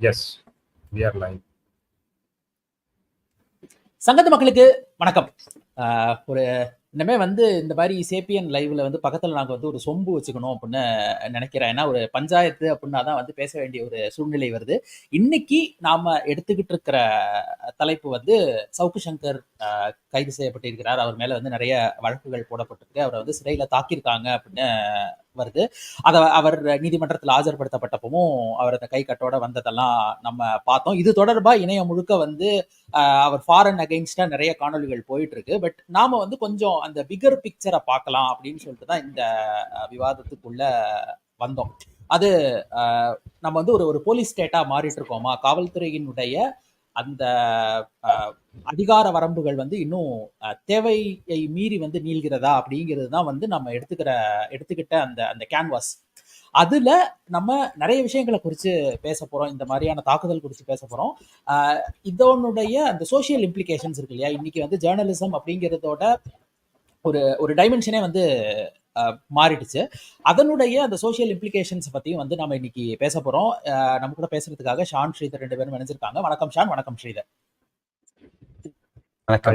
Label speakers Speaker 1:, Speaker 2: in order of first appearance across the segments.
Speaker 1: S V R line
Speaker 2: சங்கத்து மக்களுக்கு வணக்கம். ஆஹ் ஒரு இனிமே வந்து இந்த மாதிரி சேப்பியன் லைவ்ல வந்து பக்கத்துல நாங்க வந்து ஒரு சொம்பு வச்சுக்கணும் அப்படின்னு நினைக்கிறேன். ஏன்னா ஒரு பஞ்சாயத்து அப்படின்னா தான் வந்து பேச வேண்டிய ஒரு சூழ்நிலை வருது. இன்னைக்கு நாம எடுத்துக்கிட்டு இருக்கிற தலைப்பு வந்து சவுக்கு சங்கர் ஆஹ் கைது செய்யப்பட்டிருக்கிறார். அவர் மேல வந்து நிறைய வழக்குகள் போடப்பட்டிருக்கு. அவரை வந்து சிறையில தாக்கியிருக்காங்க அப்படின்னு வருது. அதை அவர் நீதிமன்றத்தில் ஆஜர்படுத்தப்பட்டப்பவும் அவர் அந்த கை கட்டோட வந்ததெல்லாம் நம்ம பார்த்தோம். இது தொடர்பா இணையம் முழுக்க வந்து அவர் ஃபாரின் அகைன்ஸ்டா நிறைய காணொலிகள் போயிட்டு இருக்கு பட் நாம வந்து கொஞ்சம் அந்த பிகர் பிக்சரை பார்க்கலாம் அப்படின்னு சொல்லிட்டு தான் இந்த விவாதத்துக்குள்ள வந்தோம். அது நம்ம வந்து ஒரு ஒரு போலீஸ் ஸ்டேட்டா மாறிட்டு இருக்கோமா காவல்துறையினுடைய அந்த அதிகார வரம்புகள் வந்து இன்னும் தேவையை மீறி வந்து நீள்கிறதா அப்படிங்கிறது தான் வந்து நம்ம எடுத்துக்கிற எடுத்துக்கிட்ட அந்த அந்த கேன்வாஸ் அதுல நம்ம நிறைய விஷயங்களை குறித்து பேச போறோம். இந்த மாதிரியான தாக்குதல் குறித்து பேச போறோம். இதனுடைய அந்த சோஷியல் இம்ப்ளிகேஷன்ஸ் இருக்கு இல்லையா? இன்னைக்கு வந்து ஜேர்னலிசம் அப்படிங்கிறதோட ஒரு ஒரு டைமென்ஷனே வந்து மாறிடுச்சு. அதனுடைய அந்த சோஷியல் இம்ப்ளிகேஷன்ஸ் பத்தியும் வந்து நம்ம இன்னைக்கு பேச போறோம். ஆஹ் நம்ம கூட பேசுறதுக்காக ஷான் ஸ்ரீதர் ரெண்டு பேரும் நினைச்சிருக்காங்க வணக்கம் ஷான் வணக்கம் ஸ்ரீதர்.
Speaker 3: வணக்கம்.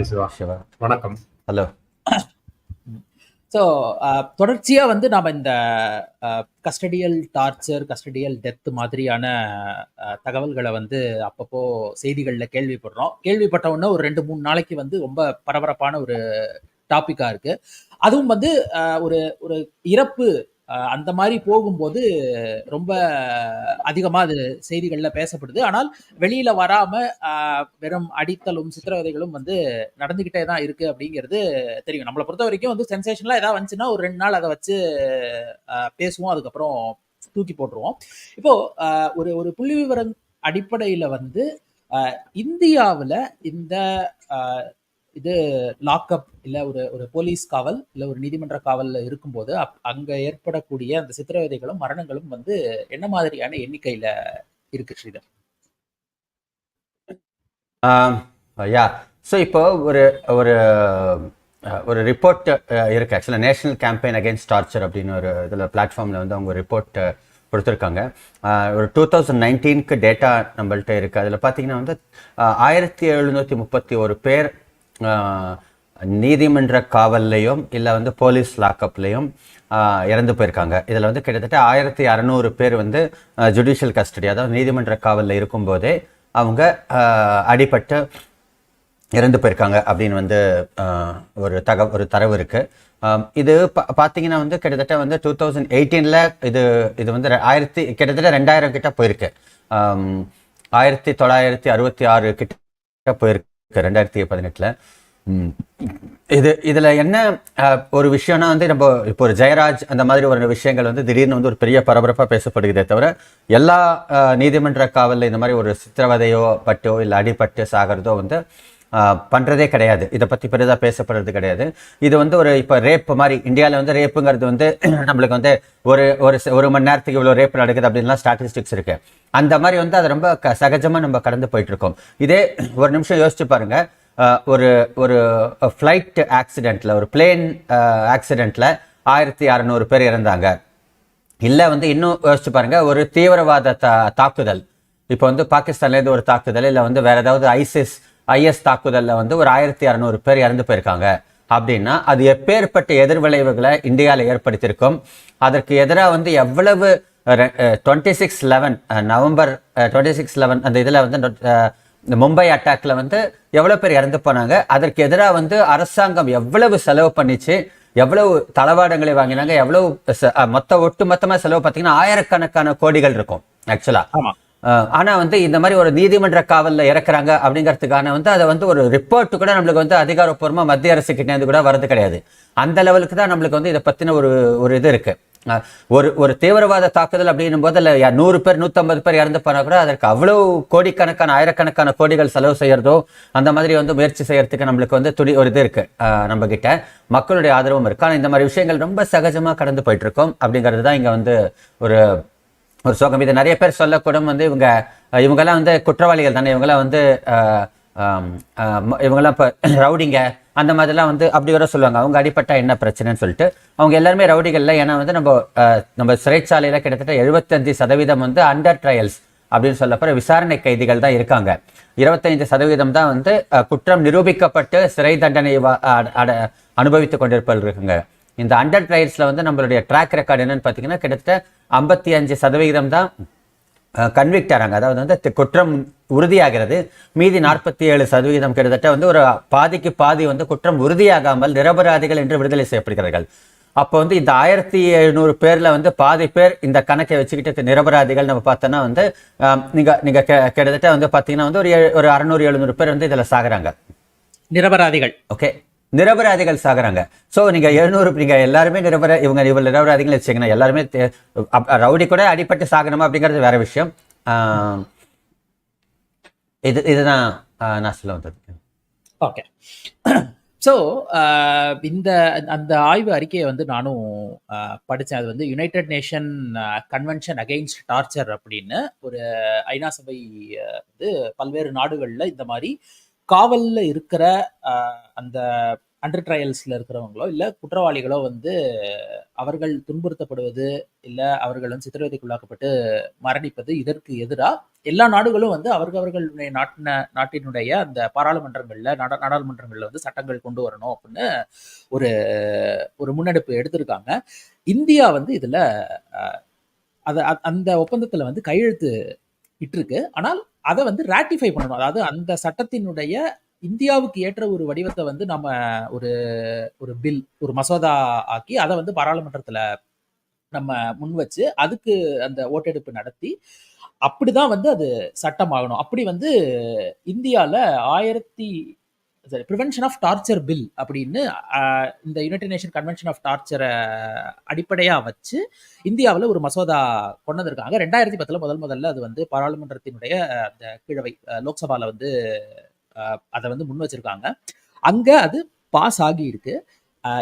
Speaker 1: வணக்கம்.
Speaker 3: ஹலோ.
Speaker 2: ஸோ தொடர்ச்சியாக வந்து நாம் இந்த கஸ்டடியல் டார்ச்சர் கஸ்டடியல் டெத் மாதிரியான அஹ், தகவல்களை வந்து அப்பப்போ செய்திகளில் கேள்விப்படுறோம். கேள்விப்பட்ட உடனே ஒரு ரெண்டு மூணு நாளைக்கு வந்து ரொம்ப பரபரப்பான ஒரு டாப்பிக்காக இருக்கு. அதுவும் வந்து ஒரு ஒரு இறப்பு அஹ், அந்த மாதிரி போகும்போது ரொம்ப அதிகமாக அது செய்திகளில் பேசப்படுது. ஆனால் வெளியில வராம வெறும் அடித்தலும் சித்திரவதைகளும் வந்து நடந்துகிட்டே தான் இருக்கு அப்படிங்கிறது தெரியும். நம்மளை பொறுத்த வரைக்கும் வந்து சென்சேஷனலாக ஏதாவது வந்துச்சுன்னா ஒரு ரெண்டு நாள் அதை வச்சு அஹ், பேசுவோம். அதுக்கப்புறம் தூக்கி போட்டுருவோம். இப்போ ஒரு ஒரு புள்ளி விவரம் அடிப்படையில் வந்து இந்தியாவில் இந்தியாவுல இந்த இது லாக்அப் இல்லை ஒரு ஒரு போலீஸ் காவல் இல்லை ஒரு நீதிமன்ற காவல்ல இருக்கும்போது அப் அங்கே ஏற்படக்கூடிய அந்த சித்திரவதைகளும் மரணங்களும் வந்து என்ன மாதிரியான எண்ணிக்கையில இருக்கு ஸ்ரீதர்?
Speaker 3: யா. ஸோ இப்போ ஒரு ஒரு ஒரு ரிப்போர்ட் இருக்கு. ஆக்சுவலாக நேஷனல் கேம்பெயின் அகேன்ஸ்ட் டார்ச்சர் அப்படின்னு ஒரு இதில் பிளாட்ஃபார்மில் வந்து அவங்க ரிப்போர்ட் கொடுத்துருக்காங்க. ஒரு டூ தௌசண்ட் நைன்டீனுக்கு டேட்டா நம்மள்ட்ட இருக்குது அதில் பார்த்தீங்கன்னா வந்து ஆயிரத்தி எழுநூற்றி முப்பத்தி ஒரு பேர் நீதிமன்ற காவல்லையும் இல்லை வந்து போலீஸ் லாக்அப்லையும் இறந்து போயிருக்காங்க. இதில் வந்து கிட்டத்தட்ட ஆயிரத்தி அறநூறு பேர் வந்து ஜுடிஷியல் கஸ்டடி அதாவது நீதிமன்ற காவலில் இருக்கும்போதே அவங்க அடிபட்டு இறந்து போயிருக்காங்க அப்படின்னு வந்து ஒரு தக ஒரு தரவு இருக்குது இது பா- பார்த்தீங்கன்னா வந்து கிட்டத்தட்ட வந்து டூ தௌசண்ட் எயிட்டீனில் இது இது வந்து ரெ- ஆயிரத்தி கிட்டத்தட்ட ரெண்டாயிரம் கிட்ட போயிருக்கு. ஆயிரத்தி தொள்ளாயிரத்தி அறுபத்தி ஆறு கிட்ட போயிருக்கு. ரெண்டாயிரத்தி பதினெட்டில். இது இதில் என்ன ஒரு விஷயம்னா வந்து நம்ம இப்போ ஒரு ஜெயராஜ் அந்த மாதிரி ஒரு விஷயங்கள் வந்து திடீர்னு வந்து ஒரு பெரிய பரபரப்பாக பேசப்படுகிறதே தவிர எல்லா நீதிமன்ற காவலில் இந்த மாதிரி ஒரு சித்திரவதையோ பட்டோ இல்லை அடிபட்டு சாகிறதோ வந்து பண்ணுறதே கிடையாது. இதை பற்றி பெரிதாக பேசப்படுறது கிடையாது. இது வந்து ஒரு இப்போ ரேப் மாதிரி இந்தியாவில் வந்து ரேப்புங்கிறது வந்து நம்மளுக்கு வந்து ஒரு ஒரு ச- ஒரு மணி நேரத்துக்கு இவ்வளோ ரேப் நடக்குது அப்படின்லாம் ஸ்டாட்டிஸ்டிக்ஸ் இருக்குது அந்த மாதிரி வந்து அது ரொம்ப க- சகஜமாக நம்ம கடந்து போயிட்டுருக்கோம். இதே ஒரு நிமிஷம் யோசிச்சு பாருங்கள் ஒரு ஒரு ஃப்ளைட் ஆக்சிடெண்ட்டில் ஒரு பிளேன் ஆக்சிடெண்ட்டில் ஆயிரத்தி அறநூறு பேர் இறந்தாங்க. இல்லை வந்து இன்னும் யோசிச்சு பாருங்கள் ஒரு தீவிரவாத தா தாக்குதல். இப்போ வந்து பாகிஸ்தான்லேருந்து ஒரு தாக்குதல் இல்லை வந்து வேறு ஏதாவது ஐசிஸ் ஐஎஸ் தாக்குதல்ல வந்து ஒரு ஆயிரத்தி அறநூறு பேர் இறந்து போயிருக்காங்க. அப்படின்னா அது எப்பேற்பட்ட எதிர்விளைவுகளை இந்தியாவில் ஏற்படுத்தியிருக்கும். அதற்கு எதிராக வந்து எவ்வளவு twenty six eleven November twenty six eleven அந்த இதில் வந்து இந்த மும்பை அட்டாக்ல வந்து எவ்வளவு பேர் இறந்து போனாங்க. அதற்கு எதிராக வந்து அரசாங்கம் எவ்வளவு செலவு பண்ணிச்சு எவ்வளவு தளவாடங்களை வாங்கினாங்க எவ்வளவு மொத்த ஒட்டு மொத்தமா செலவு பார்த்தீங்கன்னா ஆயிரக்கணக்கான கோடிகள் இருக்கும் ஆக்சுவலா ஆனால் வந்து இந்த மாதிரி ஒரு நீதிமன்ற காவலில் இறக்குறாங்க அப்படிங்கிறதுக்கான வந்து அதை வந்து ஒரு ரிப்போர்ட் கூட நம்மளுக்கு வந்து அதிகாரப்பூர்வமாக மத்திய அரசு கிட்டேருந்து கூட வரது கிடையாது. அந்த லெவலுக்கு தான் நம்மளுக்கு வந்து இதை பற்றின ஒரு ஒரு இது இருக்குது ஒரு ஒரு தீவிரவாத தாக்குதல் அப்படின்னும் போது இல்லை நூறு பேர் நூற்றம்பது பேர் இறந்து போனால் கூட அதற்கு அவ்வளோ கோடிக்கணக்கான ஆயிரக்கணக்கான கோடிகள் செலவு செய்கிறதோ அந்த மாதிரி வந்து முயற்சி செய்கிறதுக்கு நம்மளுக்கு வந்து துடி ஒரு இது இருக்குது நம்மக்கிட்ட மக்களுடைய ஆதரவும் இருக்குது ஆனால் இந்த மாதிரி விஷயங்கள் ரொம்ப சகஜமாக கடந்து போயிட்டுருக்கோம் அப்படிங்கிறது தான் இங்கே வந்து ஒரு ஒரு சோகம். இது நிறைய பேர் சொல்லக்கூடும். வந்து இவங்க இவங்கெல்லாம் வந்து குற்றவாளிகள் தானே. இவங்கெல்லாம் வந்து இவங்கெல்லாம் இப்போ ரவுடிங்க. அந்த மாதிரிலாம் வந்து அப்படி வர சொல்லுவாங்க. அவங்க அடிப்பட்டா என்ன பிரச்சனைன்னு சொல்லிட்டு. அவங்க எல்லாருமே ரவுடிகள்ல ஏன்னா வந்து நம்ம நம்ம சிறைச்சாலையில் கிட்டத்தட்ட எழுபத்தஞ்சு சதவீதம் வந்து அண்டர் ட்ரையல்ஸ் அப்படின்னு சொல்லப்போ விசாரணை கைதிகள் தான் இருக்காங்க. இருபத்தைந்து சதவீதம் தான் வந்து குற்றம் நிரூபிக்கப்பட்டு சிறை தண்டனை வ- அட- அட- அனுபவித்துக் கொண்டிருப்பவர்கள் இருக்காங்க. இந்த அண்டர் ட்ரையல்ஸ்ல வந்து நம்மளுடைய ட்ராக் ரெக்கார்டு என்னன்னு பார்த்தீங்கன்னா கிட்டத்தட்ட ஐம்பத்தி அஞ்சு சதவிகிதம் தான் கன்விக்ட் ஆறாங்க. அதாவது வந்து குற்றம் உறுதியாகிறது. மீதி நாற்பத்தி ஏழு சதவீதம் கிட்டத்தட்ட வந்து ஒரு பாதிக்கு பாதி வந்து குற்றம் உறுதியாகாமல் நிரபராதிகள் என்று விடுதலை செய்யப்படுகிறார்கள். அப்போ வந்து இந்த ஆயிரத்தி எழுநூறு பேர்ல வந்து பாதி பேர் இந்த கணக்கை வச்சுக்கிட்டு நிரபராதிகள் நம்ம பார்த்தோன்னா வந்து ஆம், நீங்க நீங்க கி- கிட்டத்தட்ட வந்து பார்த்தீங்கன்னா வந்து ஒரு ஒரு அறநூறு எழுநூறு பேர் வந்து இதுல சாகுறாங்க.
Speaker 2: நிரபராதிகள்.
Speaker 3: ஓகே. நிரபராதிகள் சாகுறாங்க. ஸோ நீங்க எழுநூறு நீங்கள் எல்லாருமே நிரபர இவங்க இவங்க நிரபராதிகள் வச்சுக்கணும் எல்லாருமே ரவுடி கூட அடிபட்டு சாகணுமா அப்படிங்கிறது வேற விஷயம். இது இதுதான் நான் சொல்ல வந்தது.
Speaker 2: ஓகே ஸோ இந்த அந்த ஆய்வு அறிக்கையை வந்து நானும் படித்தேன் அது வந்து United Nation convention against torture அப்படின்னு ஒரு ஐநா சபை வந்து பல்வேறு நாடுகளில் இந்த மாதிரி காவலில் இருக்கிற அந்த அண்டர் ட்ரையல்ஸில் இருக்கிறவங்களோ இல்லை குற்றவாளிகளோ வந்து அவர்கள் துன்புறுத்தப்படுவது இல்லை அவர்கள் வந்து சித்திரவதைக்குள்ளாக்கப்பட்டு மரணிப்பது இதற்கு எதிராக எல்லா நாடுகளும் வந்து அவர்கள் அவர்களுடைய நாட்டின நாட்டினுடைய அந்த பாராளுமன்றங்களில் நாடா நாடாளுமன்றங்களில் வந்து சட்டங்கள் கொண்டு வரணும் அப்படின்னு ஒரு ஒரு முன்னெடுப்பு எடுத்திருக்காங்க. இந்தியா வந்து இதில் அதை அ- அந்த ஒப்பந்தத்தில் வந்து கையெழுத்து இட்டிருக்கு. ஆனால் அதை வந்து ராட்டிஃபை பண்ணணும். அதாவது அந்த சட்டத்தினுடைய இந்தியாவுக்கு ஏற்ற ஒரு வடிவத்தை வந்து நம்ம ஒரு ஒரு பில் ஒரு மசோதா ஆக்கி அதை வந்து பாராளுமன்றத்தில் நம்ம முன் வச்சு அதுக்கு அந்த ஓட்டெடுப்பு நடத்தி அப்படிதான் வந்து அது சட்டமாகணும். அப்படி வந்து இந்தியாவில் ஆயிரத்தி சரி ப்ரிவென்ஷன் ஆஃப் டார்ச்சர் பில் அப்படின்னு ஆஹ், இந்த யுனைடெட் நேஷன் கன்வென்ஷன் ஆஃப் டார்ச்சரை அடிப்படையா வச்சு இந்தியாவில் ஒரு மசோதா கொண்டு வந்திருக்காங்க ரெண்டாயிரத்தி பத்துல முதல் முதல்ல அது வந்து பாராளுமன்றத்தினுடைய அந்த கீழவை லோக்சபாவில் லோக்சபால வந்து அதை வந்து முன் வச்சிருக்காங்க அங்க அது பாஸ் ஆகி இருக்கு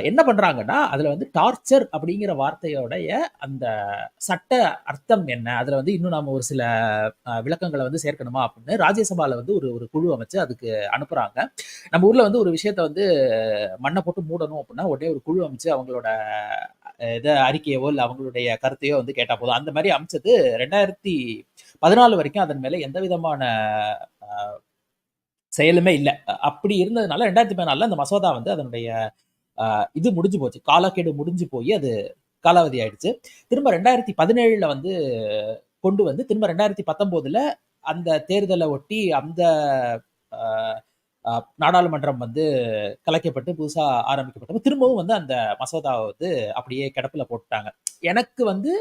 Speaker 2: என்ன பண்றாங்கன்னா அதுல வந்து டார்ச்சர் அப்படிங்கிற வார்த்தையோடைய அந்த சட்ட அர்த்தம் என்ன? அதுல வந்து இன்னும் நாம ஒரு சில விளக்கங்களை வந்து சேர்க்கணுமா அப்படின்னு ராஜ்யசபால வந்து ஒரு ஒரு குழு அமைச்சு அதுக்கு அனுப்புறாங்க. நம்ம ஊர்ல வந்து ஒரு விஷயத்த வந்து மண்ணை போட்டு மூடணும் அப்படின்னா உடனே ஒரு குழு அமைச்சு அவங்களோட இதை அறிக்கையவோ இல்லை அவங்களுடைய கருத்தையோ வந்து கேட்டா போதும். அந்த மாதிரி அமைச்சது ரெண்டாயிரத்தி பதினாலு வரைக்கும் அதன் மேலே எந்த விதமான செயலுமே இல்லை. அப்படி இருந்ததுனால ரெண்டாயிரத்தி பதினாலில் அந்த மசோதா வந்து அதனுடைய இது முடிஞ்சு போச்சு. காலக்கெடு முடிஞ்சு போய் அது காலாவதி ஆயிடுச்சு. திரும்ப ரெண்டாயிரத்தி பதினேழுல வந்து கொண்டு வந்து திரும்ப ரெண்டாயிரத்தி பத்தொன்பதுல அந்த தேர்தலை ஒட்டி அந்த நாடாளுமன்றம் வந்து கலைக்கப்பட்டு புதுசா ஆரம்பிக்கப்பட்டப்ப திரும்பவும் வந்து அந்த மசோதாவை வந்து அப்படியே கிடப்புல போட்டுட்டாங்க. எனக்கு வந்து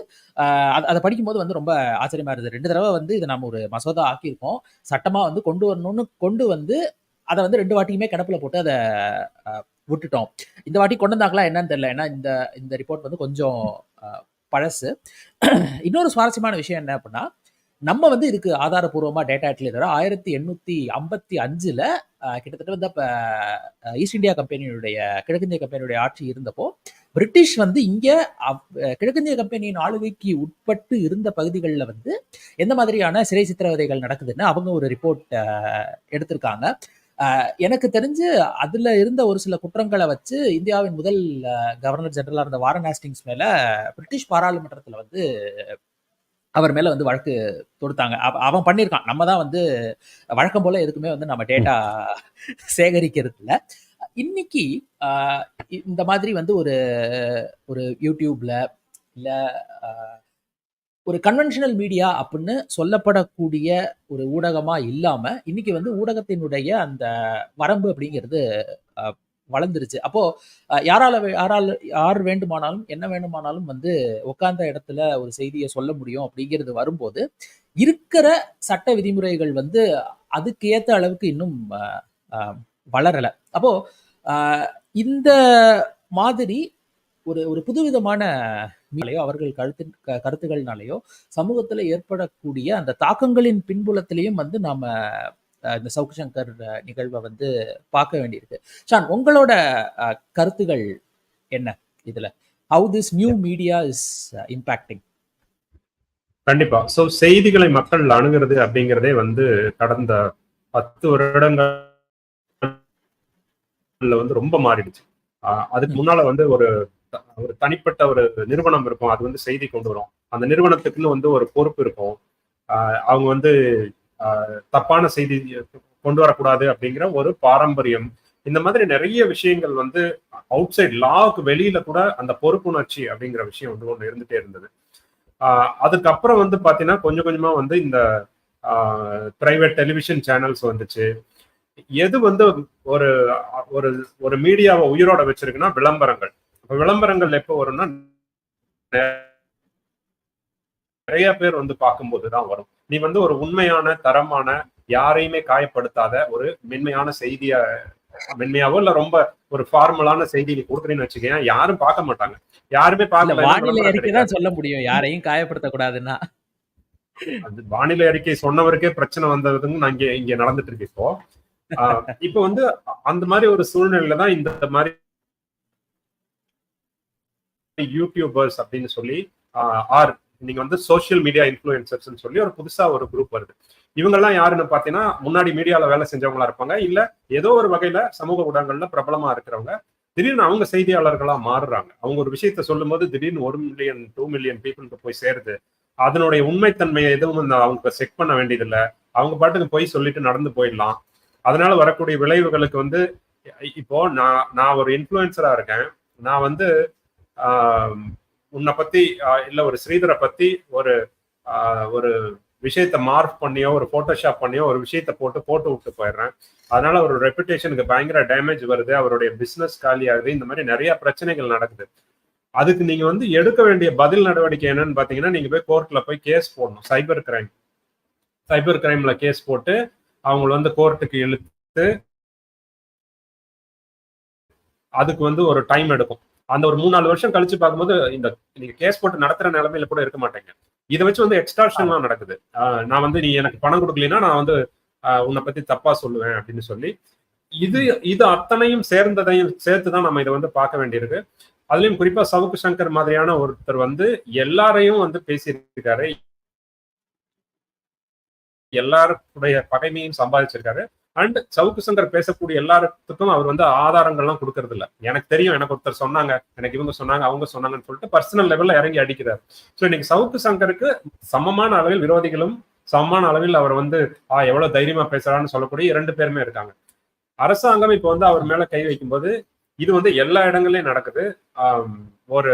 Speaker 2: அதை படிக்கும்போது வந்து ரொம்ப ஆச்சரியமா இருந்தது. ரெண்டு தடவை வந்து இதை நம்ம ஒரு மசோதா ஆக்கியிருக்கோம். சட்டமாக வந்து கொண்டு வரணும்னு கொண்டு வந்து அதை வந்து ரெண்டு வாட்டியுமே கிடப்புல போட்டு அதை அஹ், விட்டுட்டோம். இந்த வாட்டி கொண்டு வந்தாங்களா என்னன்னு தெரியல. ஏன்னா இந்த இந்த ரிப்போர்ட் வந்து கொஞ்சம் அஹ், பழசு. இன்னொரு சுவாரஸ்யமான விஷயம் என்ன அப்படின்னா நம்ம வந்து இதுக்கு ஆதாரபூர்வமாக டேட்டா எடுக்கல ஆயிரத்தி எண்ணூத்தி ஐம்பத்தி அஞ்சுல கிட்டத்தட்ட வந்து அப்ப ஈஸ்ட் இந்தியா கம்பெனியுடைய கிழக்கிந்திய கம்பெனியுடைய ஆட்சி இருந்தப்போ பிரிட்டிஷ் வந்து இங்க அஹ், கிழக்கிந்திய கம்பெனியின் ஆளுகைக்கு உட்பட்டு இருந்த பகுதிகளில் வந்து எந்த மாதிரியான சிறை சித்திரவதைகள் நடக்குதுன்னு அவங்க ஒரு ரிப்போர்ட் எடுத்திருக்காங்க. எனக்கு தெரிஞ்சு அதுல இருந்த ஒரு சில குற்றங்களை வச்சு இந்தியாவின் முதல் கவர்னர் ஜெனரலா இருந்த வாரன் ஹாஸ்டிங்ஸ் மேல பிரிட்டிஷ் பாராளுமன்றத்துல வந்து அவர் மேல வந்து வழக்கு தொடுத்தாங்க. அவன் பண்ணியிருக்கான். நம்ம தான் வந்து வழக்கம் போல எதுக்குமே வந்து நம்ம டேட்டா சேகரிக்கிறது இல்ல இன்னைக்கு இந்த மாதிரி வந்து ஒரு ஒரு யூடியூப்ல இல்ல ஆஹ், ஒரு கன்வென்ஷனல் மீடியா அப்படின்னு சொல்லப்படக்கூடிய ஒரு ஊடகமாக இல்லாமல் இன்னைக்கு வந்து ஊடகத்தினுடைய அந்த வரம்பு அப்படிங்கிறது வளர்ந்துருச்சு. அப்போ யாரால வே- யார் வேண்டுமானாலும் என்ன வேண்டுமானாலும் வந்து உட்கார்ந்த இடத்துல ஒரு செய்தியை சொல்ல முடியும் அப்படிங்கிறது வரும்போது இருக்கிற சட்ட விதிமுறைகள் வந்து அதுக்கு அளவுக்கு இன்னும் வளரலை. அப்போது அப்போ இந்த மாதிரி ஒரு ஒரு புதுவிதமான மீளையோ அவர்கள் கருத்தின் க- கருத்துகள்னாலேயோ சமூகத்துல ஏற்படக்கூடிய அந்த தாக்கங்களின் பின்புலத்திலையும் வந்து நாம இந்த சவுக்கு சங்கர் நிகழ்வை வந்து பார்க்க வேண்டியிருக்கு. ஷான் உங்களோட கருத்துகள் என்ன இதுல? How this new media is impacting
Speaker 1: கண்டிப்பா. சோ செய்திகளை மக்கள் அணுகிறது அப்படிங்கிறதே வந்து கடந்த பத்து வருடங்கள்ல வந்து ரொம்ப மாறிடுச்சு. அதுக்கு முன்னால வந்து ஒரு ஒரு தனிப்பட்ட ஒரு நிறுவனம் இருக்கும். அது வந்து செய்தி கொண்டு வரும். அந்த நிறுவனத்துக்குன்னு வந்து ஒரு பொறுப்பு இருக்கும். ஆஹ் அவங்க வந்து ஆஹ் தப்பான செய்தி கொண்டு வரக்கூடாது அப்படிங்கிற ஒரு பாரம்பரியம். இந்த மாதிரி நிறைய விஷயங்கள் வந்து அவுட் சைட் லாவுக்கு வெளியில கூட அந்த பொறுப்புணர்ச்சி அப்படிங்கிற விஷயம் வந்து ஒன்று இருந்துட்டே இருந்தது. ஆஹ் அதுக்கப்புறம் வந்து பாத்தீங்கன்னா கொஞ்சம் கொஞ்சமா வந்து இந்த பிரைவேட் டெலிவிஷன் சேனல்ஸ் வந்துச்சு. எது வந்து ஒரு ஒரு ஒரு மீடியாவை உயிரோட வச்சிருக்குன்னா விளம்பரங்கள். விளம்பரங்கள் எப்போ வரும்னா நிறைய பேர் வந்து பார்க்கும்போது தான் வரும். நீ வந்து ஒரு உண்மையான தரமான யாரையுமே காயப்படுத்தாத ஒரு மென்மையான செய்திய மென்மையாவோ இல்ல ரொம்ப ஒரு ஃபார்மலான செய்தி நீ கொடுக்குறீன்னு வச்சுக்கேன் யாரும் பார்க்க மாட்டாங்க. யாருமே
Speaker 2: இல்ல
Speaker 1: பார்க்கல
Speaker 2: வானிலை சொல்ல முடியும். யாரையும் காயப்படுத்த கூடாதுன்னா
Speaker 1: அது வானிலை அறிக்கை சொன்னவருக்கே பிரச்சனை வந்ததுங்க நான் இங்க இங்க நடந்துட்டு இருக்கு இப்போ. இப்போ வந்து அந்த மாதிரி ஒரு சூழ்நிலையில தான் இந்த மாதிரி யூடியூபர்ஸ் அப்படின்னு சொல்லி ஆர் நீங்க வந்து சோஷியல் மீடியா இன்ஃபுளுசர்ஸ் சொல்லி ஒரு புதுசா ஒரு குரூப் வருது. இவங்கெல்லாம் யாருன்னு பாத்தீங்கன்னா முன்னாடி மீடியால வேலை செஞ்சவங்களா இருப்பாங்க. இல்ல ஏதோ ஒரு வகையில சமூக ஊடகங்கள்ல பிரபலமா இருக்கிறவங்க. திடீர்னு அவங்க செய்தியாளர்களா மாறுறாங்க. அவங்க ஒரு விஷயத்த சொல்லும் போது திடீர்னு ஒரு மில்லியன் டூ மில்லியன் பீப்புளுக்கு போய் சேருது. அதனுடைய உண்மைத்தன்மையை எதுவும் அவங்க செக் பண்ண வேண்டியதில்ல. அவங்க பாட்டுக்கு போய் சொல்லிட்டு நடந்து போயிடலாம். அதனால வரக்கூடிய விளைவுகளுக்கு வந்து இப்போ நான் நான் ஒரு இன்ஃப்ளூயன்சரா இருக்கேன். நான் வந்து உன்னை பத்தி இல்லை இல்ல ஒரு ஸ்ரீதரை பத்தி ஒரு ஒரு விஷயத்த மார்க் பண்ணியோ ஒரு போட்டோஷாப் பண்ணியோ ஒரு விஷயத்த போட்டு போட்டு விட்டு போயிடுறேன். அதனால ஒரு ரெப்புடேஷனுக்கு பயங்கர டேமேஜ் வருது. அவருடைய பிசினஸ் காலி ஆகுது. இந்த மாதிரி நிறைய பிரச்சனைகள் நடக்குது. அதுக்கு நீங்க வந்து எடுக்க வேண்டிய பதில் நடவடிக்கை என்னன்னு பாத்தீங்கன்னா நீங்க போய் கோர்ட்ல போய் கேஸ் போடணும். சைபர் கிரைம் சைபர் கிரைம்ல கேஸ் போட்டு அவங்கள வந்து கோர்ட்டுக்கு இழுத்து அதுக்கு வந்து ஒரு டைம் எடுக்கும். அந்த ஒரு மூணு நாலு வருஷம் கழிச்சு பார்க்கும்போது இந்த நீங்க கேஸ் போட்டு நடத்துற நிலைமையில கூட இருக்க மாட்டேங்க. இதை வச்சு வந்து எக்ஸ்டார்ஷன்லாம் நடக்குது. ஆஹ் நான் வந்து நீ எனக்கு பணம் கொடுக்கலன்னா நான் வந்து ஆஹ் உன்னை பத்தி தப்பா சொல்லுவேன் அப்படின்னு சொல்லி. இது இது அத்தனையும் சேர்ந்ததையும் சேர்த்து தான் நம்ம இதை வந்து பார்க்க வேண்டியிருக்கு. அதுலயும் குறிப்பா சவுக்கு சங்கர் மாதிரியான ஒருத்தர் வந்து எல்லாரையும் வந்து பேசியிருக்காரு. எல்லாருடைய பகைமையும் சம்பாதிச்சிருக்காரு. அண்ட் சவுக்கு சங்கர் பேசக்கூடிய எல்லாத்துக்கும் அவர் வந்து ஆதாரங்கள்லாம் கொடுக்கறது இல்ல எனக்கு தெரியும் எனக்கு ஒருத்தர் சொன்னாங்க எனக்கு இவங்க சொன்னாங்க அவங்க சொன்னாங்கன்னு சொல்லிட்டு பர்சனல் லெவல்ல இறங்கி அடிக்கிறார். ஸோ இன்னைக்கு சவுக்கு சங்கருக்கு சமமான அளவில் விரோதிகளும் சமமான அளவில் அவர் வந்து ஆ எவ்வளவு தைரியமா பேசுறான்னு சொல்லக்கூடிய இரண்டு பேருமே இருக்காங்க. அரசாங்கம் இப்போ வந்து அவர் மேல கை வைக்கும்போது இது வந்து எல்லா இடங்கள்லயும் நடக்குது. ஒரு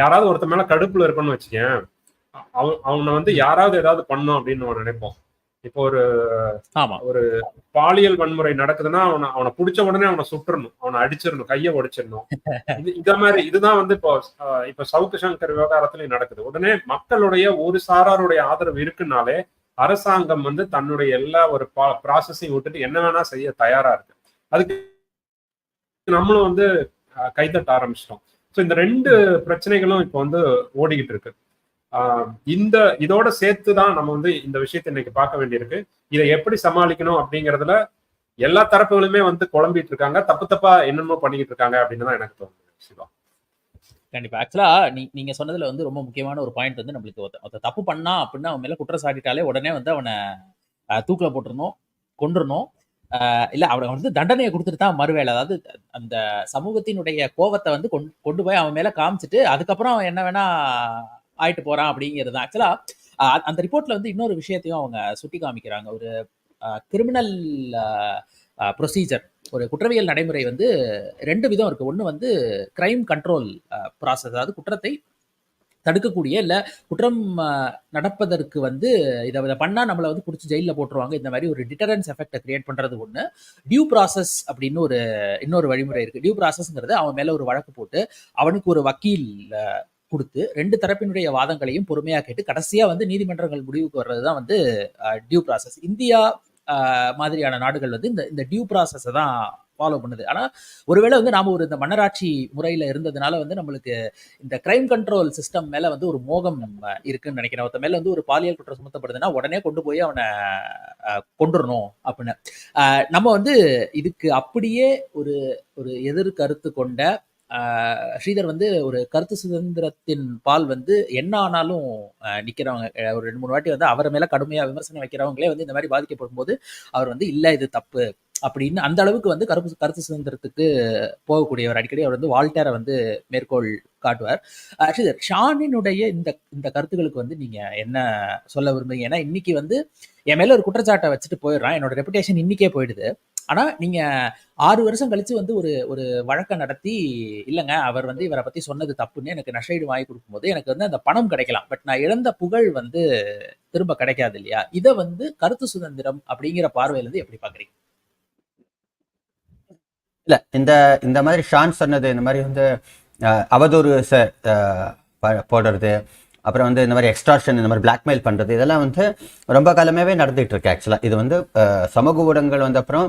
Speaker 1: யாராவது ஒருத்தர் மேல கடுப்புல இருப்பேன்னு வச்சுக்கேன் அவன் அவனை வந்து யாராவது ஏதாவது பண்ணும் அப்படின்னு நம்ம நினைப்போம். இப்போ ஒரு
Speaker 2: ஆமா.
Speaker 1: பாலியல் வன்முறை நடக்குதுன்னா அவனை அவனை பிடிச்ச உடனே அவனை சுட்டுறணும். அவனை அடிச்சிடணும் கையை உடைச்சிடணும். இது இந்த மாதிரி இதுதான் வந்து இப்போ இப்போ சவுக்கு சங்கர் விவகாரத்திலயும் நடக்குது. உடனே மக்களுடைய ஒரு சாராருடைய ஆதரவு இருக்குனாலே அரசாங்கம் வந்து தன்னுடைய எல்லா ஒரு ப்ராசஸையும் விட்டுட்டு என்ன வேணா செய்ய தயாரா இருக்கு. அதுக்கு நம்மளும் வந்து ஆஹ், கைத்தட்ட ஆரம்பிச்சிட்டோம். ஸோ இந்த ரெண்டு பிரச்சனைகளும் இப்போ வந்து ஓடிக்கிட்டு இருக்கு. இந்த இதோட சேர்த்து தான் நம்ம வந்து இந்த விஷயத்தை இன்னைக்கு பார்க்க வேண்டியிருக்கு. இதை எப்படி சமாளிக்கணும் அப்படிங்கறதுல எல்லா தரப்புகளுமே வந்து குழம்பிட்டு இருக்காங்க. தப்பு தப்பா என்னென்னமோ பண்ணிக்கிட்டு இருக்காங்க அப்படின்னு தான் எனக்கு தோணுது சிவா.
Speaker 2: கண்டிப்பா. ஆக்சுவலா நீ நீங்க சொன்னதுல வந்து ரொம்ப முக்கியமான ஒரு பாயிண்ட் வந்து நம்மளுக்கு ஒருத்த தப்பு பண்ணா அப்படின்னா அவன் மேல குற்றம் சாட்டிட்டாலே உடனே வந்து அவனை தூக்கில போட்டுருணும் கொண்டுருணும் இல்ல அவனை வந்து தண்டனையை கொடுத்துட்டு தான் மறுவேலை அதாவது அந்த சமூகத்தினுடைய கோபத்தை வந்து கொண்டு கொண்டு போய் அவன் மேல காமிச்சிட்டு அதுக்கப்புறம் அவன் என்ன வேணா ஆயிட்டு போறான் அப்படிங்கிறது தான் ஆக்சுவலா அந்த ரிப்போர்ட்ல வந்து இன்னொரு விஷயத்தையும் அவங்க சுட்டி காமிக்கிறாங்க. ஒரு கிரிமினல் ப்ரொசீஜர் ஒரு குற்றவியல் நடைமுறை வந்து ரெண்டு விதம் இருக்கு. ஒன்று வந்து கிரைம் கண்ட்ரோல் ப்ராசஸ் அதாவது குற்றத்தை தடுக்கக்கூடிய இல்லை குற்றம் நடப்பதற்கு வந்து இதை இதை பண்ணால் நம்மளை வந்து பிடிச்சி ஜெயிலில் போட்டுருவாங்க. இந்த மாதிரி ஒரு டிட்டரன்ஸ் எஃபெக்டை கிரியேட் பண்ணுறது ஒன்று டியூ ப்ராசஸ் அப்படின்னு ஒரு இன்னொரு வழிமுறை இருக்குது டியூ ப்ராசஸ்ங்கிறது அவன் மேலே ஒரு வழக்கு போட்டு அவனுக்கு ஒரு வக்கீல் கொடுத்து ரெண்டு தரப்பினுடைய வாதங்களையும் பொறுமையாக கேட்டு கடைசியாக வந்து நீதிமன்றங்கள் முடிவுக்கு வர்றது தான் வந்து டியூ ப்ராசஸ் இந்தியா மாதிரியான நாடுகள் வந்து இந்த இந்த டியூ ப்ராசஸை தான் ஃபாலோ பண்ணுது. ஆனால் ஒருவேளை வந்து நாம ஒரு இந்த மன்னராட்சி முறையில் இருந்ததுனால வந்து நம்மளுக்கு இந்த கிரைம் கண்ட்ரோல் சிஸ்டம் மேல வந்து ஒரு மோகம் நம்ம இருக்குன்னு நினைக்கிறேன். ஒருத்த மேல வந்து ஒரு பாலியல் குற்றம் சுமத்தப்படுதுன்னா உடனே கொண்டு போய் அவனை கொண்டுடணும் அப்படின்னு. நம்ம வந்து இதுக்கு அப்படியே ஒரு ஒரு எதிர் கருத்து கொண்ட ஸ்ரீதர் வந்து ஒரு கருத்து சுதந்திரத்தின் பால் வந்து என்ன ஆனாலும் நிற்கிறவங்க ஒரு ரெண்டு மூணு வாட்டி வந்து அவர் மேலே கடுமையாக விமர்சனம் வைக்கிறவங்களே வந்து இந்த மாதிரி பாதிக்கப்படும் போது அவர் வந்து இல்லை இது தப்பு அப்படின்னு அந்த அளவுக்கு வந்து கருப்பு கருத்து சுதந்திரத்துக்கு போகக்கூடியவர். அடிக்கடி அவர் வந்து வால்டரை வந்து மேற்கோள் காட்டுவார். ஸ்ரீதர் ஷானினுடைய இந்த இந்த கருத்துக்களுக்கு வந்து நீங்க என்ன சொல்ல விரும்புறீங்க? ஏன்னா இன்னைக்கு வந்து என் மேல ஒரு குற்றச்சாட்டை வச்சுட்டு போயிடுறான். என்னோட ரெப்புடேஷன் இன்னைக்கே போயிடுது. ஆனா நீங்க ஆறு வருஷம் கழிச்சு வந்து ஒரு ஒரு வழக்கம் நடத்தி இல்லைங்க அவர் வந்து இவரை பத்தி சொன்னது தப்புன்னு எனக்கு நஷ்டஈடு வாங்கி கொடுக்கும்போது எனக்கு வந்து அந்த பணம் கிடைக்கலாம். பட் நான் இழந்த புகழ் வந்து திரும்ப கிடைக்காது இல்லையா? இதை வந்து கருத்து சுதந்திரம் அப்படிங்கிற பார்வையிலேருந்து எப்படி பாக்குறீங்க
Speaker 3: இல்ல இந்த இந்த மாதிரி ஷான் சொன்னது இந்த மாதிரி வந்து அஹ், அவதூறு போடுறது அப்புறம் வந்து இந்த மாதிரி எக்ஸ்ட்ராஷன் இந்த மாதிரி பிளாக்மெயில் பண்ணுறது இதெல்லாம் வந்து ரொம்ப காலமாகவே நடந்துகிட்டு இருக்கு ஆக்சுவலாக இது வந்து சமூக ஊடகங்கள் வந்த அப்புறம்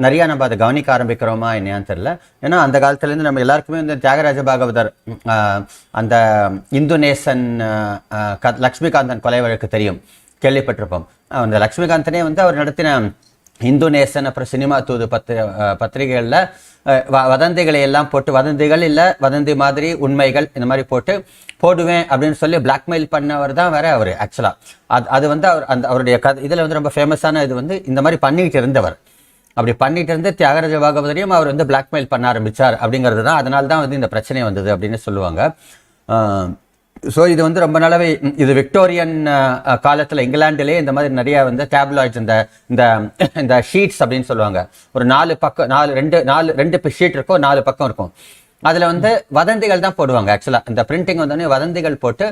Speaker 3: நிறையா நம்ம அதை கவனிக்க ஆரம்பிக்கிறோமா என்னையான்னு தெரில ஏன்னா அந்த காலத்துலேருந்து நம்ம எல்லாருக்குமே இந்த தியாகராஜ பாகவதர் அந்த இந்து நேசன் க- லக்ஷ்மிகாந்தன் கொலை வழக்கு தெரியும் கேள்விப்பட்டிருப்போம். அந்த லக்ஷ்மிகாந்தனே வந்து அவர் நடத்தின இந்து நேசன் அப்புறம் சினிமா தூது பத்திர பத்திரிகைகளில் வ- வதந்திகளை எல்லாம் போட்டு வதந்திகள் இல்லை வதந்தி மாதிரி உண்மைகள் இந்த மாதிரி போட்டு போடுவேன் அப்படின்னு சொல்லி பிளாக்மெயில் பண்ணவர் தான் வேற அவர் ஆக்சுவலாக அது அது வந்து அவர் அந்த அவருடைய கதை இதில் வந்து ரொம்ப ஃபேமஸான இது வந்து இந்த மாதிரி பண்ணிட்டு இருந்தவர். அப்படி பண்ணிட்டு இருந்து தியாகராஜ பாகவதரையும் அவர் வந்து பிளாக்மெயில் பண்ண ஆரம்பித்தார் அப்படிங்கிறது தான் அதனால தான் வந்து இந்த பிரச்சனை வந்தது அப்படின்னு சொல்லுவாங்க. ஸோ இது வந்து ரொம்ப நாளாவே இது விக்டோரியன் காலத்தில் இங்கிலாண்டிலே இந்த மாதிரி நிறைய வந்து டேப்லாய்ட்ஸ் இந்த இந்த இந்த ஷீட்ஸ் அப்படின்னு சொல்லுவாங்க. ஒரு நாலு பக்கம் நாலு ரெண்டு நாலு ரெண்டு ஷீட் இருக்கும் நாலு பக்கம் இருக்கும். அதில் வந்து வதந்திகள் தான் போடுவாங்க ஆக்சுவலாக இந்த பிரிண்டிங் வந்தோடனே வதந்திகள் போட்டு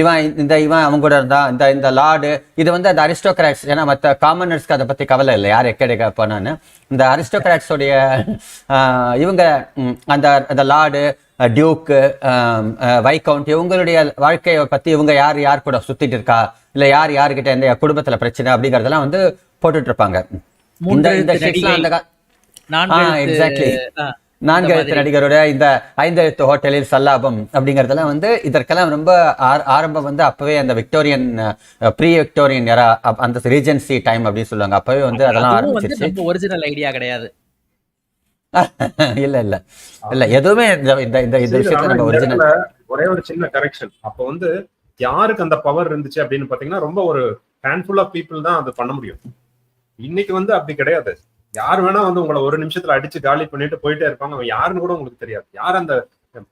Speaker 3: இவன் இந்த இவன் அவங்க கூட இருந்தா இந்த இந்த லார்டு இது வந்து அந்த அரிஸ்டோகிராட்ஸ் ஏன்னா மற்ற காமனர்ஸ்க்கு அதை பற்றி கவலை இல்லை யார் எக்கடைக்க போனான்னு. இந்த அரிஸ்டோகிராட்ஸோடைய இவங்க அந்த அந்த லார்டு டியூக்கு வைகவுண்ட் இவங்களுடைய வாழ்க்கையை பத்தி இவங்க யார் யார் கூட சுத்திட்டு இருக்கா? இல்ல யார் யாருக்கிட்ட எந்த குடும்பத்துல பிரச்சனை அப்படிங்கறதெல்லாம் வந்து போட்டுட்டு இருப்பாங்க இந்த இந்த அந்த கா-
Speaker 2: நான்கு எழுத்து- இந்த.
Speaker 3: நடிகரோட இந்த ஐந்து எழுத்து ஹோட்டலில் சல்லாபம் அப்படிங்கறதெல்லாம் வந்து இதற்கெல்லாம் ரொம்ப ஆர- ஆரம்பம் வந்து அப்பவே அந்த விக்டோரியன் ப்ரீ விக்டோரியன் அந்த ரீஜென்சி டைம் அப்படின்னு சொல்லுவாங்க. அப்பவே வந்து அதெல்லாம் ஆரம்பிச்சிருச்சு.
Speaker 2: ஒரிஜினல் ஐடியா கிடையாது.
Speaker 3: இல்ல இல்ல. இல்ல எதுவுமே இந்த இந்த இந்த விஷயத்துல நம்ம ஒரிஜினல்
Speaker 1: ஒரே ஒரு சின்ன கரெக்ஷன் அப்ப வந்து யாருக்கு அந்த பவர் இருந்துச்சு அப்படின்னு பாத்தீங்கன்னா ரொம்ப ஒரு ஹேண்ட்ஃபுல் ஆஃப் பீப்புள் தான் அது பண்ண முடியும். இன்னைக்கு வந்து அப்படி கிடையாது. யார் வேணா வந்து உங்களை ஒரு நிமிஷத்துல அடிச்சு காலி பண்ணிட்டு போயிட்டே இருப்பாங்க. அவன் யாருன்னு கூட உங்களுக்கு தெரியாது. யார் அந்த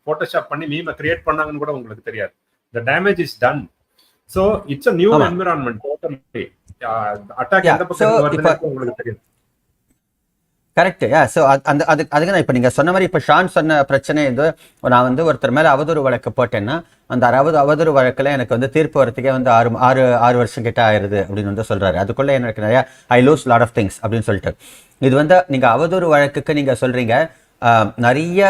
Speaker 1: போட்டோஷாப் பண்ணி மீமை கிரியேட் பண்ணாங்கன்னு கூட உங்களுக்கு தெரியாது. The damage is done so it's
Speaker 3: a
Speaker 1: new. Environment totally
Speaker 3: attack
Speaker 1: எந்த பக்கம் உங்களுக்கு தெரியும்.
Speaker 3: கரெக்ட் யா ஸோ அந்த அது அதுக்கு நான் இப்போ நீங்கள் சொன்ன மாதிரி இப்போ ஷான் சொன்ன பிரச்சனை இது நான் வந்து ஒருத்தர் மேலே அவதூறு வழக்கு போட்டேன்னா அந்த அறுபது அவதூறு வழக்கில் எனக்கு வந்து தீர்ப்பு வரத்துக்கே வந்து ஆறு ஆறு ஆறு வருஷம் கிட்ட ஆயிடுது அப்படின்னு வந்து சொல்கிறாரு அதுக்குள்ளே எனக்கு நிறையா I lose lot of things அப்படின்னு சொல்லிட்டு. இது வந்து நீங்கள் அவதூறு வழக்குக்கு நீங்கள் சொல்கிறீங்க நிறைய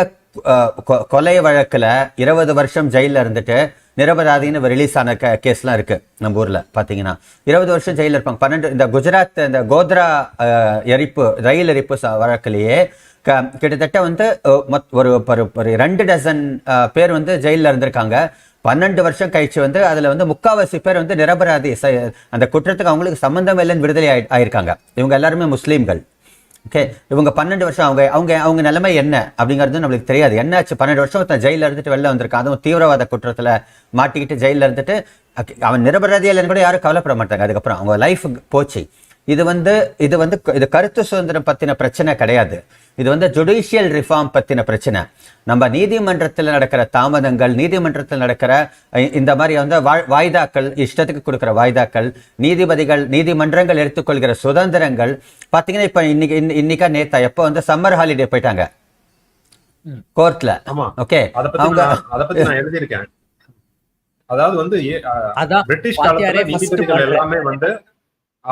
Speaker 3: கொ- கொலை வழக்கில் இருபது வருஷம் ஜெயிலில் இருந்துட்டு நிரபராதின்னு ரிலீஸ் ஆன க கேஸ்லாம் இருக்குது நம்ம ஊரில் பார்த்தீங்கன்னா இருபது வருஷம் ஜெயிலில் இருப்பாங்க. பன்னெண்டு இந்த குஜராத் இந்த கோத்ரா எரிப்பு ரயில் எரிப்பு ச- க- கிட்டத்தட்ட வந்து மொத்- ஒரு ஒரு- ஒரு ரெண்டு டசன் பேர் வந்து ஜெயிலில் இருந்திருக்காங்க. பன்னெண்டு வருஷம் கழிச்சு வந்து அதில் வந்து முக்காவாசி பேர் வந்து நிரபராதி. அந்த குற்றத்துக்கு அவங்களுக்கு சம்மந்தம் இல்லைன்னு விடுதலை ஆயி- ஆயிருக்காங்க. இவங்க எல்லாருமே முஸ்லீம்கள். ஓகே இவங்க பன்னெண்டு வருஷம் அவங்க அவங்க அவங்க நிலைமை என்ன அப்படிங்கிறது நம்மளுக்கு தெரியாது. என்னாச்சு பன்னெண்டு வருஷம் ஒருத்தன் ஜெயிலில் இருந்துட்டு வெளில வந்திருக்கான். அதுவும் தீவிரவாத குற்றத்தில் மாட்டிக்கிட்டு ஜெயிலில் இருந்துட்டு அவன் நிரபராதி இல்லைன்னு கூட யாரும் கவலைப்பட மாட்டாங்க. அதுக்கப்புறம் அவங்க லைஃப் போச்சு. இது வந்து இது வந்து க- இது கருத்து சுதந்திரம் பற்றின பிரச்சனை கிடையாது. இது வந்து ஜுடிஷியல் ரிஃபார்ம் பத்தின பிரச்சனை. நம்ம நீதிமன்றத்தில் நடக்கிற தாமதங்கள் நீதிமன்றத்தில் நடக்கிற இந்த மாதிரி வந்து வாய்தாக்கள் இஷ்டத்துக்கு கொடுக்கிற வாய்தாக்கள் நீதிபதிகள் நீதிமன்றங்கள் எடுத்துக்கொள்கிற சுதந்திரங்கள் பாத்தீங்கன்னா இப்ப இன்னைக்கு இன்னி- இன்னைக்கா நேத்தா எப்போ வந்து சம்மர் ஹாலிடே போயிட்டாங்க. கோர்ட்ல
Speaker 1: ஆமா.
Speaker 3: ஓகே
Speaker 1: அத பத்தி
Speaker 3: அவங்க
Speaker 1: நான் அத பத்தி நான் எழுதியிருக்கேன். அதாவது வந்து பிரிட்டிஷ் காலத்துல நீதிபதிகள். எல்லாமே வந்து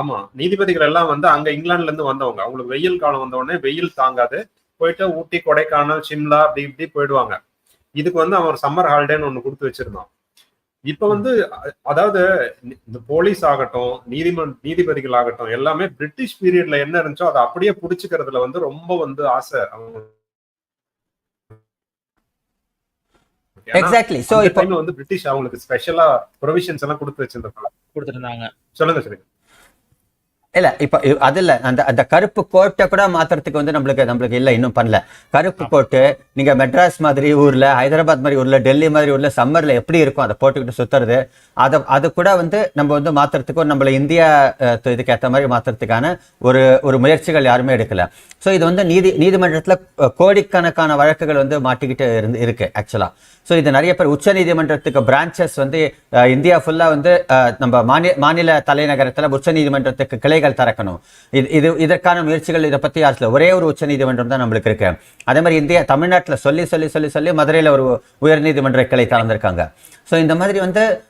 Speaker 1: ஆமா நீதிபதிகள் எல்லாம் வந்து அங்க இங்கிலாந்துல இருந்து வந்தவங்க. அவங்களுக்கு வெயில் காலம் வந்த உடனே வெயில் தாங்காது. போயிட்டு ஊட்டி கொடைக்கானல் சிம்லா அப்படி இப்படி போயிடுவாங்க. இதுக்கு வந்து அவன் சம்மர் ஹாலிடேன்னு ஒண்ணு கொடுத்து வச்சிருந்தான். இப்ப வந்து அதாவது இந்த போலீஸ் ஆகட்டும் நீதிமன் நீதிபதிகள் ஆகட்டும் எல்லாமே பிரிட்டிஷ் பீரியட்ல என்ன இருந்துச்சோ அதை அப்படியே புடிச்சுக்கிறதுல வந்து ரொம்ப வந்து ஆசை. அவங்க
Speaker 3: எக்ஸாக்ட்லி சோ இப்போ
Speaker 1: வந்து பிரிட்டிஷ் அவங்களுக்கு ஸ்பெஷலா ப்ரொவிஷன்ஸ் எல்லாம் கொடுத்து வச்சிருந்தாங்க
Speaker 2: கொடுத்துருந்தாங்க
Speaker 1: சொல்லுங்க சொல்லுங்க.
Speaker 3: இல்ல இப்ப அது இல்ல அந்த அந்த கருப்பு கோட்டை கூட மாத்துறதுக்கு வந்து நம்மளுக்கு நம்மளுக்கு இல்ல இன்னும் பண்ணல. கருப்பு கோட்டு நீங்க மெட்ராஸ் மாதிரி ஊர்ல ஹைதராபாத் மாதிரி ஊர்ல டெல்லி மாதிரி ஊர்ல சம்மர்ல எப்படி இருக்கும் அதை போட்டுக்கிட்டு சுத்துறது அதை அது கூட வந்து நம்ம வந்து மாத்துறதுக்கு ஒரு நம்மள இந்தியா இதுக்கு ஏத்த மாதிரி மாத்துறதுக்கான ஒரு ஒரு முயற்சிகள் யாருமே எடுக்கல. ஸோ இது வந்து நீதி நீதிமன்றத்துல கோடிக்கணக்கான வழக்குகள் வந்து மாட்டிக்கிட்டு இருந்து இருக்கு ஆக்சுவலா ஸோ இது நிறைய பேர் உச்ச நீதிமன்றத்துக்கு பிரான்ச்சஸ் வந்து இந்தியா ஃபுல்லா வந்து நம்ம மாநில மாநில தலைநகரத்துல உச்ச நீதிமன்றத்துக்கு கிளைகள் திறக்கணும். இது இது இதற்கான முயற்சிகள் இதை பற்றி யார் ஒரே ஒரு உச்ச நீதிமன்றம் தான் நம்மளுக்கு இருக்கு. அதே மாதிரி இந்தியா தமிழ்நாட்டுல சொல்லி சொல்லி சொல்லி சொல்லி மதுரையில் ஒரு உயர் நீதிமன்ற கிளை திறந்திருக்காங்க. ஸோ இந்த மாதிரி வந்து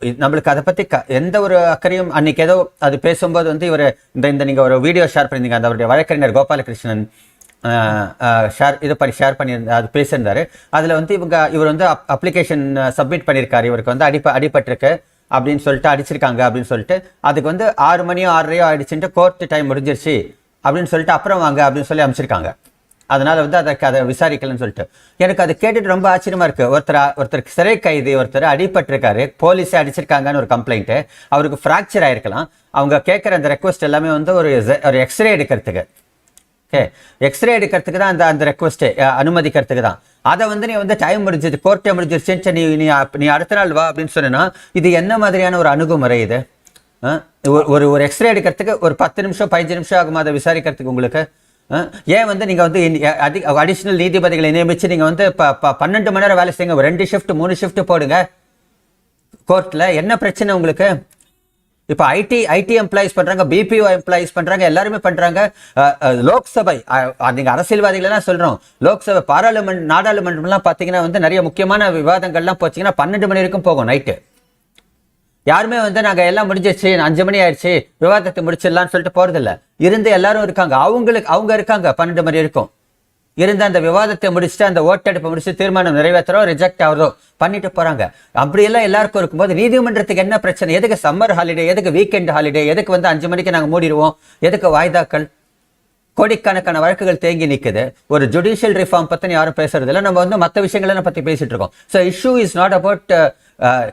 Speaker 3: நம்மளுக்கு அதை பற்றி க- எந்த ஒரு அக்கறையும் அன்னைக்கு ஏதோ அது பேசும்போது வந்து இவர் இந்த இந்த நீங்க ஒரு வீடியோ ஷேர் பண்ணிருந்தீங்க அந்த அவருடைய வழக்கறிஞர் கோபாலகிருஷ்ணன் ஷேர் இது பண்ணி ஷேர் பண்ணியிருந்தார் அது பேசியிருந்தார். அதில் வந்து இவங்க இவர் வந்து அப்ளிகேஷன் சப்மிட் பண்ணியிருக்காரு. இவருக்கு வந்து அடிப்ப அடிபட்டிருக்கு. அப்படின்னு சொல்லிட்டு அடிச்சிருக்காங்க அப்படின்னு சொல்லிட்டு அதுக்கு வந்து ஆறு மணியோ ஆறரையோ ஆயிடுச்சுட்டு கோர்ட் டைம் முடிஞ்சிருச்சு அப்படின்னு சொல்லிட்டு அப்புறம் வாங்க அப்படின்னு சொல்லி அமைச்சிருக்காங்க அதனால் வந்து அதற்கு அதை விசாரிக்கலன்னு சொல்லிட்டு. எனக்கு அது கேட்டுட்டு ரொம்ப ஆச்சரியமா இருக்குது ஒருத்தர் ஒருத்தர் சிறை கைதி ஒருத்தர் அடிபட்டிருக்காரு போலீஸே அடிச்சிருக்காங்கன்னு ஒரு கம்ப்ளைண்ட்டு அவருக்கு ஃப்ராக்சர் ஆயிருக்கலாம். அவங்க கேட்குற அந்த ரெக்வஸ்ட் எல்லாமே வந்து ஒரு ஒரு எக்ஸ்ரே எடுக்கிறதுக்கு. ஓகே எக்ஸ்ரே எடுக்கிறதுக்கு தான் அந்த அந்த ரெக்வஸ்ட்டு அனுமதிக்கிறதுக்கு தான். அதை வந்து நீ வந்து டைம் முடிஞ்சிச்சு கோர்ட்டே முடிஞ்சிருச்சுன்னு நீ நீ நீ அடுத்த நாள் வா அப்படின்னு சொன்னா இது என்ன மாதிரியான ஒரு அணுகுமுறை இது? ஆ? ஒரு- ஒரு ஒரு எக்ஸ்ரே எடுக்கிறதுக்கு ஒரு பத்து நிமிஷம் பதினஞ்சு நிமிஷம் ஆகுமா அதை விசாரிக்கிறதுக்கு உங்களுக்கு? ஏன் வந்து நீங்கள் வந்து அடிஷனல் நீதிபதிகளை நியமித்து நீங்கள் வந்து ப- பன்னெண்டு மணி நேரம் வேலை செய்யுங்க. ஒரு ரெண்டு ஷிஃப்ட் மூணு ஷிஃப்ட் போடுங்க. கோர்ட்டில் என்ன பிரச்சனை உங்களுக்கு? இப்போ ஐடி ஐடி எம்ப்ளாயிஸ் பண்றாங்க பிபிஓ எம்ப்ளாயிஸ் பண்றாங்க எல்லாருமே பண்றாங்க. லோக்சபை அஹ், நீங்க அரசியல்வாதிகளெல்லாம் சொல்றோம். லோக்சபை பாராளுமன்ற நாடாளுமன்றம்லாம் பார்த்தீங்கன்னா வந்து நிறைய முக்கியமான விவாதங்கள்லாம் போச்சுங்கன்னா பன்னெண்டு மணி வரைக்கும் போகும் நைட்டு யாருமே வந்து நாங்கள் எல்லாம் முடிஞ்சிருச்சு அஞ்சு மணி ஆயிடுச்சு விவாதத்தை முடிச்சிடலாம்னு சொல்லிட்டு போறது இருந்து எல்லாரும் இருக்காங்க. அவங்களுக்கு அவங்க இருக்காங்க பன்னெண்டு மணி வரைக்கும். இருந்து அந்த விவாதத்தை முடிச்சுட்டு அந்த ஓட்டெடுப்பை முடிச்சுட்டு தீர்மானம் நிறைவேற்றுறோ ரிஜெக்ட் ஆகுறதோ பண்ணிட்டு போறாங்க. அப்படியெல்லாம் எல்லாருக்கும் இருக்கும்போது நீதிமன்றத்துக்கு என்ன பிரச்சனை? எதுக்கு சம்மர் ஹாலிடே எதுக்கு வீக்கெண்ட் ஹாலிடே எதுக்கு வந்து அஞ்சு மணிக்கு நாங்கள் மூடிடுவோம்? எதுக்கு வாய்தாக்கள்? கோடிக்கணக்கான வழக்குகள் தேங்கி நிற்குது ஒரு ஜுடிஷியல் ரிஃபார்ம் பற்றி யாரும் பேசுறது இல்லை. நம்ம வந்து மற்ற விஷயங்களை பற்றி பேசிட்டு இருக்கோம். So issue is not about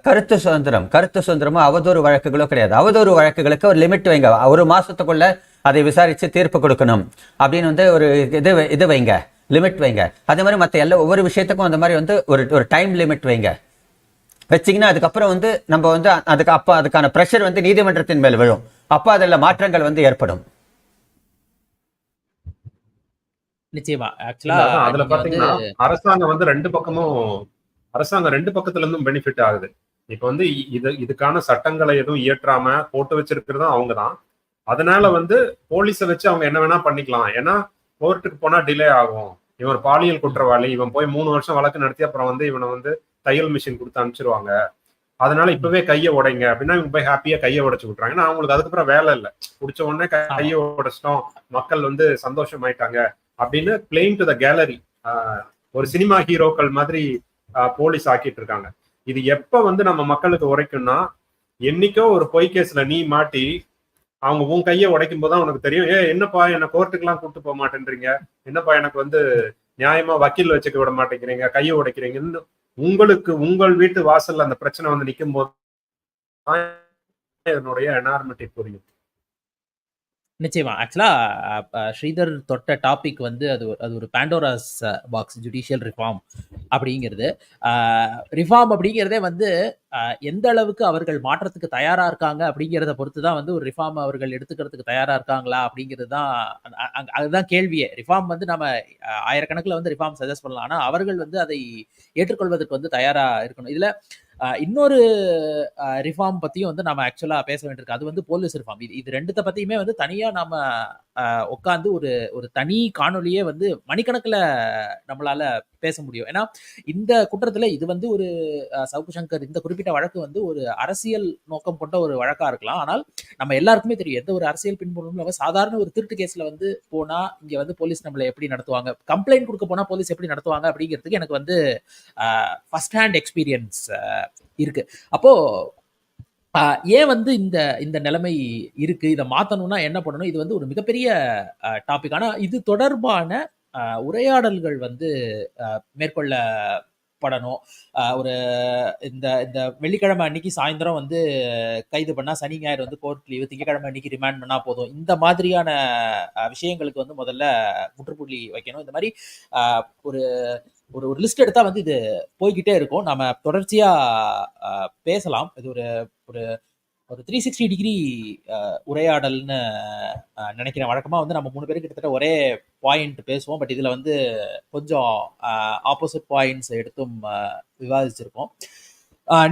Speaker 3: கருத்து சுதந்திரம். கருத்து சுதந்திரமோ அவதூறு வழக்குகளோ கிடையாது. அவதூறு வழக்குகளுக்கு ஒரு லிமிட் வைங்க. ஒரு மாசத்துக்குள்ள அதை விசாரித்து தீர்ப்பு கொடுக்கணும். அப்படின்னு வந்து ஒரு இது இது வைங்க. லிமிட் வைங்க. அதே மாதிரி மற்ற எல்லா ஒவ்வொரு விஷயத்துக்கும் அந்த மாதிரி வந்து ஒரு ஒரு டைம் லிமிட் வைங்க. வச்சீங்கன்னா அதுக்கப்புறம் வந்து நம்ம வந்து அதுக்கு அப்போ அதுக்கான ப்ரெஷர் வந்து நீதிமன்றத்தின் மேல் விழும். அப்போ அதில் மாற்றங்கள் வந்து ஏற்படும்.
Speaker 2: நிச்சயமா. ஆக்சுவலா
Speaker 1: அதுல பாத்தீங்கன்னா அரசாங்கம் வந்து ரெண்டு பக்கமும் அரசாங்கம் ரெண்டு பக்கத்துல இருந்தும் பெனிஃபிட் ஆகுது. இப்ப வந்து இது இதுக்கான சட்டங்களை எதுவும் இயற்றாம போட்டு வச்சிருக்கிறதும் அவங்க தான் அதனால வந்து போலீஸை வச்சு அவங்க என்ன வேணா பண்ணிக்கலாம். ஏன்னா கோர்ட்டுக்கு போனா டிலே ஆகும். இவன் பாலியல் குற்றவாளி. இவன் போய் மூணு வருஷம் வழக்கு நடத்தி அப்புறம் வந்து இவனை வந்து தையல் மிஷின் கொடுத்து அனுப்பிச்சிருவாங்க. அதனால இப்பவே கையை உடைங்க. அப்படின்னா இவங்க போய் ஹாப்பியா கையை உடைச்சு விட்றாங்க ஏன்னா அவங்களுக்கு அதுக்கப்புறம் வேலை இல்லை. பிடிச்ச உடனே கையை உடைச்சிட்டோம். மக்கள் வந்து சந்தோஷமாயிட்டாங்க. அப்படின்னு பிளெயின் டு த கேலரி ஒரு சினிமா ஹீரோக்கள் மாதிரி போலீஸ் ஆக்கிட்டு இருக்காங்க. இது எப்ப வந்து நம்ம மக்களுக்கு உரைக்கும்னா என்னைக்கோ ஒரு பொய் கேஸ்ல நீ மாட்டி அவங்க உன் கையை உடைக்கும் போது தான் உனக்கு தெரியும். ஏ என்னப்பா என்ன கோர்ட்டுக்கெல்லாம் கூப்பிட்டு போக மாட்டேன்றீங்க? என்னப்பா எனக்கு வந்து நியாயமா வக்கீல் வச்சுக்க விட மாட்டேங்கிறீங்க? கையை உடைக்கிறீங்கன்னு உங்களுக்கு உங்கள் வீட்டு வாசல்ல அந்த பிரச்சனை வந்து நிற்கும் போது என்னுடைய எனார்மிட்டி புரியும்
Speaker 2: நிச்சயமா. ஆக்சுவலா ஸ்ரீதர் தொட்ட டாபிக் வந்து அது அது ஒரு பேண்டோராஸ் பாக்ஸ் ஜுடிஷியல் ரிஃபார்ம் அப்படிங்கிறது. ரிஃபார்ம் அப்படிங்கிறதே வந்து எந்த அளவுக்கு அவர்கள் மாற்றத்துக்கு தயாரா இருக்காங்க அப்படிங்கிறத பொறுத்து தான் வந்து ஒரு ரிஃபார்ம் அவர்கள் எடுத்துக்கிறதுக்கு தயாரா இருக்காங்களா அப்படிங்கிறது தான் அதுதான் கேள்வியே. ரிஃபார்ம் வந்து நம்ம ஆயிரக்கணக்கில் வந்து ரிஃபார்ம் சஜஸ்ட் பண்ணலாம். ஆனால் அவர்கள் வந்து அதை ஏற்றுக்கொள்வதற்கு வந்து தயாரா இருக்கணும். இதுல இன்னொரு ரிஃபார்ம் பத்தியும் வந்து நம்ம ஆக்சுவலா பேச வேண்டியிருக்கு. அது வந்து போலீஸ் ரிஃபார்ம் இது இது ரெண்டுத்த பத்தியுமே வந்து தனியா நாம உட்காந்து ஒரு ஒரு தனி காணொலியே வந்து மணிக்கணக்கில் நம்மளால பேச முடியும். ஏன்னா இந்த குற்றத்துல இது வந்து ஒரு சவுக்கு சங்கர் இந்த குறிப்பிட்ட வழக்கு வந்து ஒரு அரசியல் நோக்கம் கொண்ட ஒரு வழக்கா இருக்கலாம். ஆனால் நம்ம எல்லாருக்குமே தெரியும். எந்த ஒரு அரசியல் பின்புலமும் இல்லாம சாதாரண ஒரு திருட்டு கேஸ்ல வந்து போனா இங்க வந்து போலீஸ் நம்மளை எப்படி நடத்துவாங்க? கம்ப்ளைண்ட் கொடுக்க போனா போலீஸ் எப்படி நடத்துவாங்க அப்படிங்கிறதுக்கு எனக்கு வந்து ஃபர்ஸ்ட் ஹேண்ட் எக்ஸ்பீரியன்ஸ் இருக்கு. அப்போ ஆஹ் ஏன் வந்து இந்த இந்த நிலைமை இருக்கு? இதை மாத்தணும்னா என்ன பண்ணணும்? இது வந்து ஒரு மிகப்பெரிய டாபிக் ஆனா இது தொடர்பான உரையாடல்கள் வந்து ஆஹ் மேற்கொள்ள படணும் ஆஹ் ஒரு இந்த இந்த வெள்ளிக்கிழமை அன்னைக்கு சாயந்தரம் வந்து கைது பண்ணா சனி ஞாயிறு வந்து கோர்ட் லீவு திங்கக்கிழமை அன்னைக்கு ரிமாண்ட் பண்ணா போதும். இந்த மாதிரியான விஷயங்களுக்கு வந்து முதல்ல முற்றுப்புள்ளி வைக்கணும். இந்த மாதிரி ஆஹ் ஒரு ஒரு ஒரு லிஸ்ட் எடுத்தால் வந்து இது போய்கிட்டே இருக்கும். நம்ம தொடர்ச்சியாக பேசலாம். இது ஒரு ஒரு ஒரு த்ரீ சிக்ஸ்டி டிகிரி உரையாடல்னு நினைக்கிறேன். வழக்கமாக வந்து நம்ம மூணு பேரும் கிட்டத்தட்ட ஒரே பாயிண்ட் பேசுவோம். பட் இதில் வந்து கொஞ்சம் ஆப்போசிட் பாயிண்ட்ஸ் எடுத்தும் விவாதிச்சிருக்கோம்.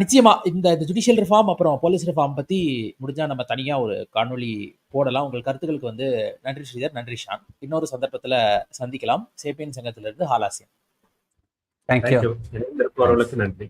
Speaker 2: நிச்சயமா இந்த இந்த ஜுடிஷியல் ரிஃபார்ம் அப்புறம் போலீஸ் ரிஃபார்ம் பத்தி முடிஞ்சா நம்ம தனியா ஒரு காணொளி போடலாம். உங்கள் கருத்துக்களுக்கு வந்து நன்றி ஸ்ரீதர் நன்றி ஷான். இன்னொரு சந்தர்ப்பத்துல சந்திக்கலாம். சேப்பியன் சங்கத்திலிருந்து ஹாலாசியன்
Speaker 3: தேங்க்யூ
Speaker 1: தேங்க்யூ இணைந்திருப்பவர்களுக்கு நன்றி